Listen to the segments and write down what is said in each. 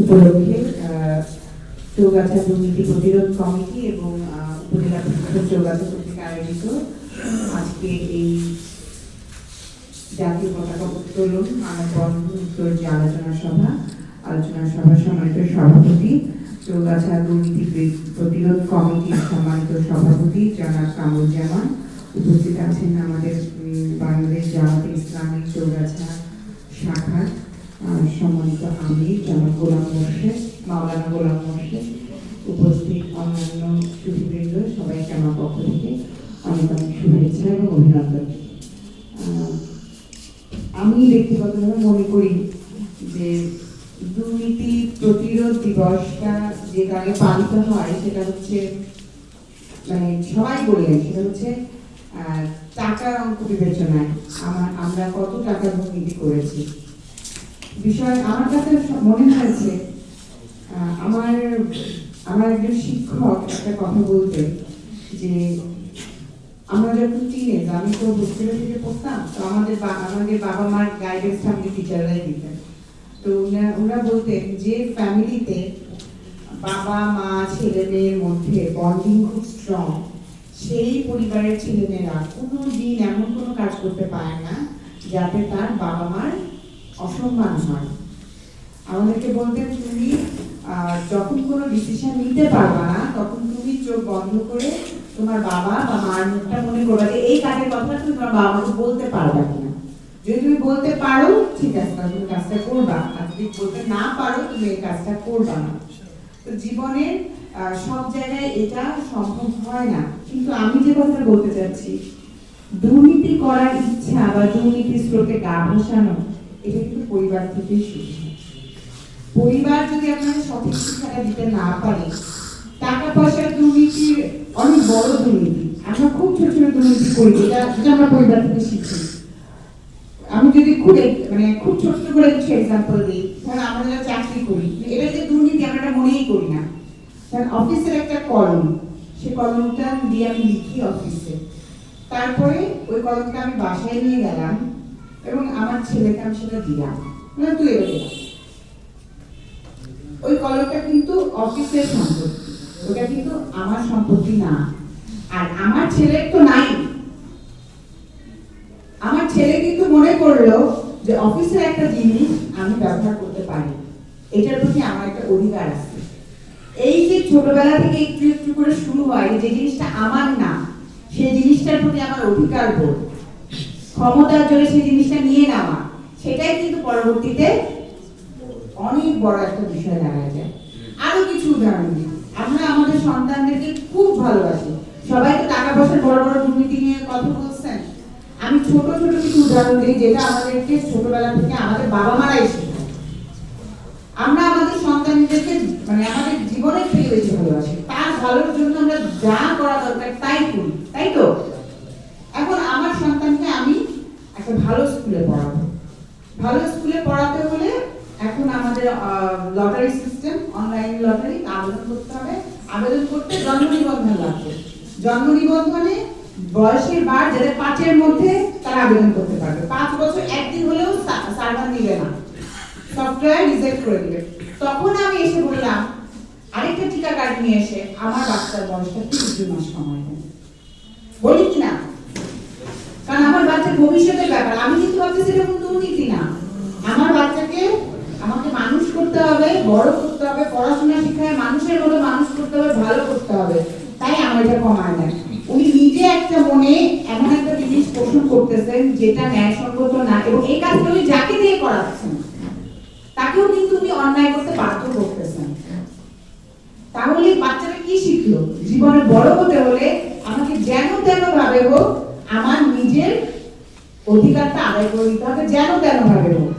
উপলক্ষে চৌগাছা দুর্নীতি প্রতিরোধ কমিটি এবং উপজেলা পরিষদ চৌগাছা কর্তৃক আয়োজিত আজকে এই জাতীয় পতাকা উত্তোলন মানববন্ধন যে আলোচনা সভা। আলোচনা সভার সম্মানিত সভাপতি, চৌগাছা দুর্নীতি প্রতিরোধ কমিটির সম্মানিত সভাপতি জনাব কামরুজ্জামান উপস্থিত আছেন আমাদের বাংলাদেশ জামাতে ইসলামী চৌগাছা শাখার সম্মানিত আমির জনাব গোলাম মোর্শেদ, মাওলানা গোলাম মোর্শেদ উপস্থিত অন্যান্য সুধীবৃন্দ সবাইকে আমার পক্ষ থেকে অনেক অনেক শুভেচ্ছা এবং অভিনন্দন। আমি ব্যক্তিগতভাবে মনে করি যে দুর্নীতি প্রতিরোধ দিবসটা যে কারণে পালিত হয়, সেটা হচ্ছে মানে সবাই বললেন, সেটা হচ্ছে টাকার অঙ্ক বিবেচনায়। আমার, আমরা কত টাকা দুর্নীতি করেছি? বিষয় আমার কাছে মনে হয়েছে আমার আমার একজন শিক্ষক একটা কথা বলতেন যে, আমরা যখন টিনেজ আমি তো হোস্টেলে থেকে পড়তাম, তো আমাদের আমাদের বাবা মার গাইডেন্স আমাদের টিচাররাই দিতেন। তো ওরা বলতেন যে ফ্যামিলিতে বাবা, মা, ছেলে মেয়ের মধ্যে বন্ডিং খুব স্ট্রং সেই পরিবারের ছেলেমেয়েরা কোনো দিন এমন কোনো কাজ করতে পারে না যাতে তার বাবা মার অসম্মান হয়। আমাদেরকে বলতেন তুমি যখন কোনো ডিসিশন নিতে পারবা না, তখন তুমি চোখ বন্ধ করে তোমার বাবা বা মার মুখটা মনে করবা যে, এই কাজের কথা তুমি তোমার বাবা মাকে বলতে পারবা কিনা? যদি তুমি বলতে পারো, ঠিক আছে, তাহলে তুমি কাজটা করবা। আর যদি বলতে না পারো, তুমি এই কাজটা করবা না। তো জীবনের সব জায়গায় এটা সম্ভব হয় না। কিন্তু আমি যে কথাটা বলতে চাচ্ছি, দুর্নীতি করার ইচ্ছা বা দুর্নীতির স্রোতে গা ভাসানো এটা কিন্তু পরিবার থেকেই শুরু পরিবার যদি আপনাকে সঠিক শিক্ষাটা দিতে না পারে, টাকা পয়সার দুর্নীতির অনেক বড় দুর্নীতি। আমরা খুব ছোট ছোট দুর্নীতি করি, যেটা যেটা আমরা পরিবার থেকে শিখি। আমি যদি খুব মানে খুব ছোট্ট করে কিছু এক্সাম্পল দিই, ধরুন আমরা যারা চাকরি করি, এটা যে দুর্নীতি আমরা এটা মনেই করি না। কারণ অফিসের একটা কলম, সে কলমটা দিয়ে আমি লিখি অফিসে। তারপরে ওই কলমটা আমি বাসায় নিয়ে গেলাম এবং আমার ছেলেকে আমি সেটা দিলাম। মানে তুই এটা ওই কলমটা কিন্তু অফিসের সম্পত্তি। ওটা কিন্তু আমার সম্পত্তি না। আর আমার ছেলের তো নাই। আমার ছেলে কিন্তু মনে করল যে অফিসের একটা জিনিস আমি ব্যবহার করতে পারি। এটার প্রতি আমার একটা অধিকার আছে। এই যে ছোটবেলা থেকে একটু একটু করে শুরু হয়, যে জিনিসটা আমার না, সেই জিনিসটার প্রতি আমার অধিকার বোধ। ক্ষমতার জোরে সেই জিনিসটা নিয়ে নেওয়া সেটাই কিন্তু পরবর্তীতে অনেক বড় একটা বিষয় দেখা যায়। আরও কিছু উদাহরণ দিই। আমরা আমাদের সন্তানদেরকে খুব ভালোবাসি। সবাই তো টাকা পয়সার বড় বড় দুর্নীতি নিয়ে কথা বলছেন। আমি ছোট ছোট কিছু উদাহরণ দিই যেটা আমাদেরকে ছোটবেলা থেকে আমাদের বাবা মারাই শেখায়। আমরা আমাদের সন্তানদেরকে মানে আমাদের জীবনের থেকে বেশি ভালোবাসি। তার ভালোর জন্য আমরা যা করা দরকার তাই করি, তাই তো এখন আমার সন্তানকে আমি একটা ভালো স্কুলে পড়াবো। ভালো স্কুলে পড়াতে হলে এখন আমাদের লটারি সিস্টেম অনলাইন লটারি আবেদন করতে হবে। আবেদন করতে জন্ম নিবন্ধন লাগবে। জন্ম নিবন্ধনে বয়সের বার যাদের পাঁচের মধ্যে তারা আবেদন করতে পারবে। পাঁচ বছর একদিন হলেও সার্ভার নিবে না। সফটওয়্যার রিজেক্ট করে দিবে। তখন আমি এসে বললাম, আরেকটা টিকা কার্ড নিয়ে এসে আমার বাচ্চার বয়সটা তিরিশ মাস সময় বলি কি না? কারণ আমার বাচ্চার ভবিষ্যতের ব্যাপার। আমি কিন্তু ভাবতেছি এটা দুর্নীতি না। আমার বাচ্চাকে আমাকে মানুষ করতে হবে, বড় করতে হবে, পড়াশোনা শিক্ষায় মানুষের মতো মানুষ করতে হবে, ভালো করতে হবে। তাই আমার এটা কমায় দেয় উনি নিজে একটা মনে এমন একটা জিনিস পোষণ করতেছেন যেটা ন্যায়সঙ্গত না এবং এই কাজটা উনি যাকে দিয়ে করাচ্ছেন, তাকেও কিন্তু উনি অন্যায় করতে বাধ্য করতেছেন। তাহলে বাচ্চারা কি শিখলো? জীবনে বড় হতে হলে আমাকে যেন তেন ভাবে হোক আমার নিজের অধিকারটা আদায় করে দিতে হবে, যেন তেন ভাবে হোক।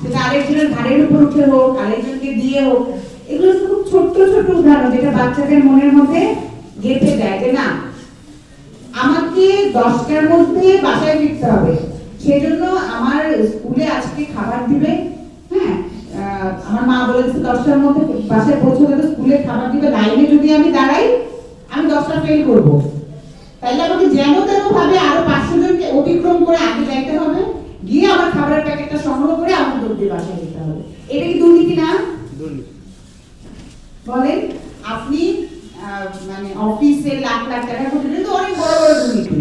সেটা আরেকজনের ঘাড়ের উপর উঠে হোক, আরেকজনকে দিয়ে হোক। এগুলো খুব ছোট্ট ছোট্ট উদাহরণ যেটা বাচ্চাদের মনের মধ্যে গেঁথে দেয় যে না, আমাকে দশটার মধ্যে বাসায় ফিরতে হবে। সেজন্য আমার স্কুলে আজকে খাবার দিবে হ্যাঁ আমার মা বলেছে দশটার মধ্যে বাসায় পৌঁছে তো স্কুলে খাবার দিবে, লাইনে যদি আমি দাঁড়াই, আমি দশটা ফেল করব। তাহলে আমাকে যেন ভাবে আরও পাঁচশো জনকে অতিক্রম করে আগে যাইতে হবে। গিয়ে আমার খাবারের প্যাকেটটা সংগ্রহ করে আমার দৌড় বাসায় যেতে হবে। এটা কি দুর্নীতি না? বলেন আপনি মানে অফিসে লাখ লাখ টাকা কোটি তো অনেক বড় বড় দুর্নীতি।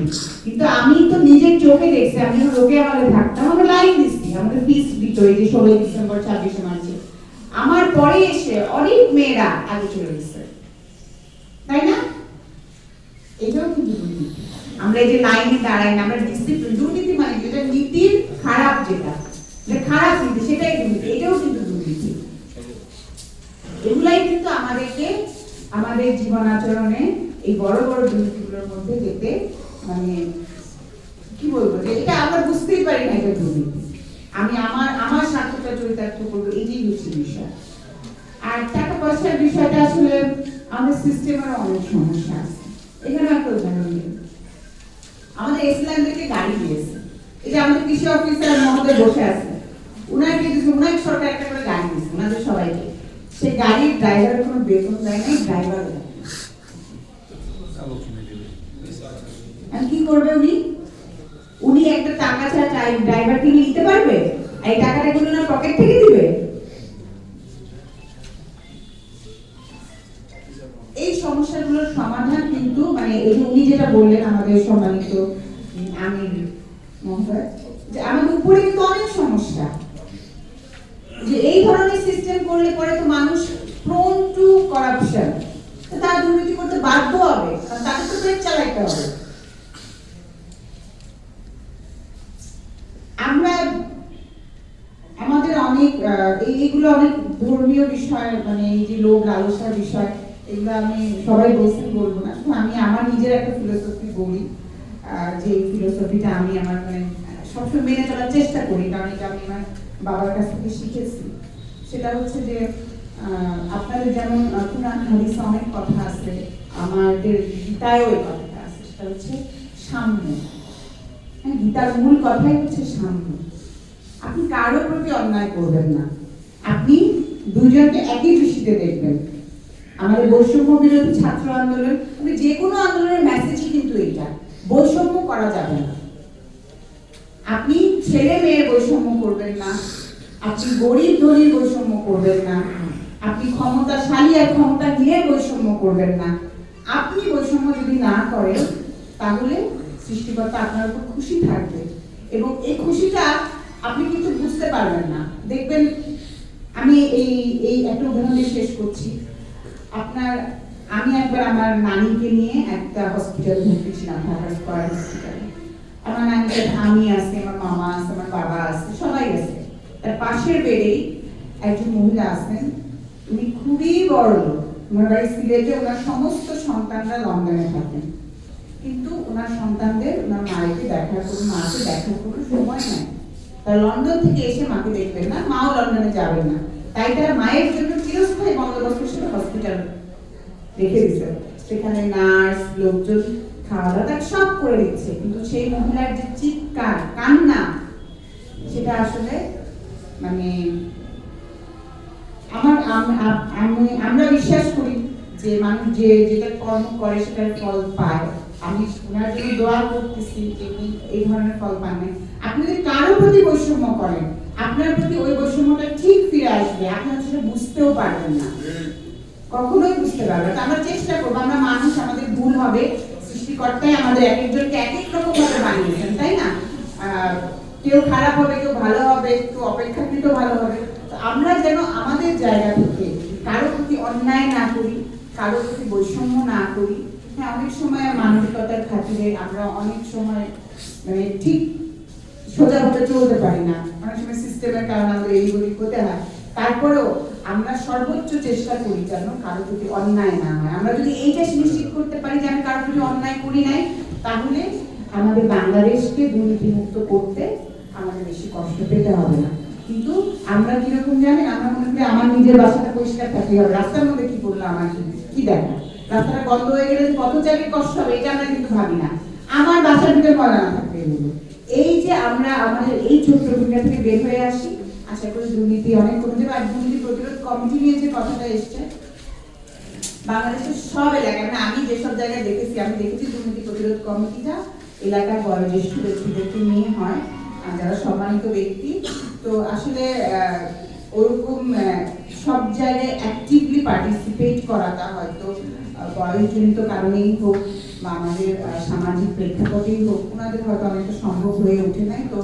কিন্তু আমি তো নিজের চোখে দেখছি আমি যখন লোকে আমাদের থাকতাম আমরা লাইন দিচ্ছি আমাদের ফিস দিত এই যে ষোলোই ডিসেম্বর ছাব্বিশে মার্চে। আমার পরে এসে অনেক মেয়েরা আগে চলে গেছে। তাই না? আমরা যে লাইনে দাঁড়াই না, আমরা ডিসিপ্লিন দুর্নীতি মানে যেটা নীতির খারাপ যেটা খারাপ নীতি, সেটাই দুর্নীতি, এটাও কিন্তু দুর্নীতি। এগুলাই কিন্তু আমাদেরকে, আমাদের জীবন আচরণে এই বড় বড় দুর্নীতিগুলোর মধ্যে যেতে মানে কি বলব এটা আমরা বুঝতেই পারি না এটা দুর্নীতি। আমি আমার আমার স্বার্থটা চরিতার্থ করব, এটাই হচ্ছে বিষয়। আর টাকা পয়সার বিষয়টা আসলে আমাদের সিস্টেমের অনেক সমস্যা আছে। এখানে একটা উদাহরণ আমাদের ইসলামদেরকে গাড়ি দিয়েছে এই যে আমাদের কৃষি অফিসার মহোদয় বসে আছে উনাকে উনাকে সরকার একটা করে গাড়ি দিয়েছে ওনাদের সবাইকে। সে গাড়ির ড্রাইভারের কোনো বেতন দেয় নাই ড্রাইভার কি করবে উনি? উনি একটা টাকা ছাড়া ড্রাইভার থেকে নিতে পারবে? এই টাকাটা গুলো না পকেট থেকে দিবে? এই সমস্যাগুলোর সমাধান কিন্তু মানে এই উনি যেটা বললেন আমাদের সম্মানিত আমির মহোদয় যে আমাদের উপরে কিন্তু অনেক সমস্যা। যে এই ধরনের সিস্টেম করলে পরে তো মানুষ প্রোন টু করাপশন তারা দুর্নীতি করতে বাধ্য হবে কারণ তাকে তো পেট চালাইতে হবে। আমরা আমাদের অনেক এইগুলো অনেক ধর্মীয় বিষয় মানে এই যে লোক লালসার বিষয় এগুলো আমি সবাই বলছেন বলব না। আমি আমার নিজের একটা ফিলোসফি বলি যে ফিলোসফিটা আমি আমার মানে সবসময় মেনে চলার চেষ্টা করি, কারণ এটা আমি আমার বাবার কাছ থেকে শিখেছি। সেটা হচ্ছে যে আপনাদের যেমন কোরআন, হাদিসে অনেক কথা আছে, আমাদের গীতায়ও এই কথাটা আছে, সেটা হচ্ছে সাম্য। হ্যাঁ গীতার মূল কথাই হচ্ছে সাম্য। আপনি কারোর প্রতি অন্যায় করবেন না। আপনি দুজনকে একই দৃষ্টিতে দেখবেন। আমাদের বৈষম্য বিরোধী ছাত্র আন্দোলন যে কোনো আন্দোলনের মেসেজই কিন্তু এটা বৈষম্য করা যাবে না। আপনি ছেলে মেয়ের বৈষম্য করবেন না, আপনি গরিব ধনীর বৈষম্য করবেন না, আপনি ক্ষমতাশালী আর ক্ষমতা নিয়ে বৈষম্য করবেন না। আপনি বৈষম্য যদি না করেন, তাহলে সৃষ্টিকর্তা আপনার উপর খুশি থাকবে এবং এই খুশিটা আপনি কিন্তু বুঝতে পারবেন না। দেখবেন, আমি এই এই একটা উদাহরণ শেষ করছি। আপনার, আমি একবার আমার নানিকে নিয়ে একটা হসপিটাল ভর্তি ছিলাম স্কয়ার হসপিটালে আমার নানিকে আমি আছে, আমার মামা আছে, আমার বাবা আছে, সবাই আছে। তার পাশের বেডেই একজন মহিলা আছেন। উনি খুবই বড় লোক। ওনার বাড়ি সিলেটে, ওনার সমস্ত সন্তানরা লন্ডনে থাকেন। কিন্তু ওনার সন্তানদের, ওনার মায়েকে দেখার কোনো, মাকে দেখার কোনো সময় নাই। তার লন্ডন থেকে এসে মাকে দেখবেন না, মাও লন্ডনে যাবেন না। তাই তারা মায়ের জন্য চিরস্থায়ী বন্দোবস্ত হিসেবে হসপিটাল রেখে দিচ্ছে সেখানে নার্স লোকজন খাওয়া দাওয়া সব করে দিচ্ছে। কিন্তু সেই মহিলার যে চিৎকার, কান্না, সেটা আসলে মানে আমার আম- আম- আমি, আমরা বিশ্বাস করি যে মানুষ যে যেটা কর্ম করে সেটার ফল পায়। আমি ওনার জন্য দোয়া করতেছি যে এই ধরনের ফল পান আপনি যদি কারও প্রতি বৈষম্য করেন আপনার প্রতি ওই বৈষম্যটা ঠিক ফিরে আসবে, আপনি হচ্ছে সেটা বুঝতেও পারবেন না। কখনোই বুঝতে পারবেন আমরা চেষ্টা করব, আমরা মানুষ, আমাদের ভুল হবে, সৃষ্টিকর্তাই আমাদের এক একজনকে এক এক রকম ভাবে বানিয়েছেন, তাই না? কেউ খারাপ হবে, কেউ ভালো হবে, কেউ অপেক্ষাকৃত ভালো হবে। তো আমরা যেন আমাদের জায়গা থেকে কারও প্রতি অন্যায় না করি, কারও প্রতি বৈষম্য না করি। হ্যাঁ অনেক সময় মানবিকতার খাতিরে আমরা অনেক সময় মানে ঠিক সোজাভাবে চলতে পারি না। অনেক সময় সিস্টেমের কারণে আমাদের এইগুলি হতে হয়। তারপরেও আমরা সর্বোচ্চ চেষ্টা করি যেন কারও প্রতি অন্যায় না হয়। আমরা যদি এইটা সুনিশ্চিত করতে পারি যে আমি কারও প্রতি অন্যায় করি নাই, তাহলে আমাদের বাংলাদেশকে দুর্নীতিমুক্ত করতে আমাদের বেশি কষ্ট পেতে হবে না। কিন্তু আমরা কীরকম জানেন আমরা মনে করি আমার নিজের বাসাটা পরিষ্কার থাকতে হবে। রাস্তার মধ্যে কি করল আমার কি দেখা? রাস্তাটা বন্ধ হয়ে গেলে কত জায়গায় কষ্ট হবে, এটা আমরা কিন্তু ভাবি না। আমার বাসার ভিতরে ময়লা না থাকতে এই যে আমরা আমাদের এই ছোট্ট ভূমিকা থেকে বের হয়ে আসি, আশা করি দুর্নীতি অনেক কমে যাবে, আর দুর্নীতি প্রতিরোধ কমিটি নিয়ে যে কথাটা এসছে, বাংলাদেশের সব এলাকায় মানে আমি যেসব জায়গায় দেখেছি, আমি দেখেছি দুর্নীতি প্রতিরোধ কমিটিটা এলাকার বয়োজ্যেষ্ঠ ব্যক্তিদেরকে নিয়ে হয় যারা সম্মানিত ব্যক্তি। তো আসলে ওরকম সব জায়গায় অ্যাক্টিভলি পার্টিসিপেট করাটা হয়তো বয়সজনিত কারণেই হোক বা সামাজিক প্রেক্ষাপটেই হোক, ওনাদের হয়তো অনেকটা সম্ভব হয়ে ওঠে নাই। তো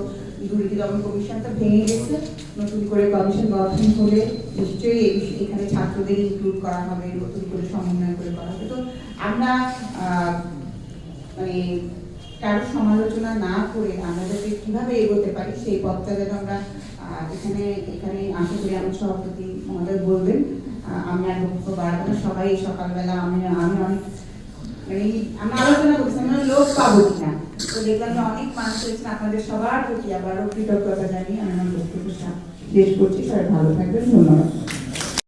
দুর্নীতি দমন কমিশনটা ভেঙে গেছে। নতুন করে কমিশন গঠন হলে নিশ্চয়ই এখানে ছাত্রদের ইনক্লুড করা হবে, নতুন করে সমন্বয় করে করা হবে। তো আমরা মানে কারও সমালোচনা না করে আমরা যাতে কীভাবে এগোতে পারি, সেই পথটা যেন আমরা এখানে এখানে আশা করি আমার সভাপতি মহোদয় বলবেন। আমি আর বক্তব্য বাড়াবো। সবাই সকালবেলা, আমি আমি অনেক দেখলাম অনেক মানুষ হয়েছেন আপনাদের সবার প্রতি আবারও কৃতজ্ঞতা জানিয়ে আমি আমার বক্তব্য শেষ করছি। সবাই ভালো থাকবেন, ধন্যবাদ।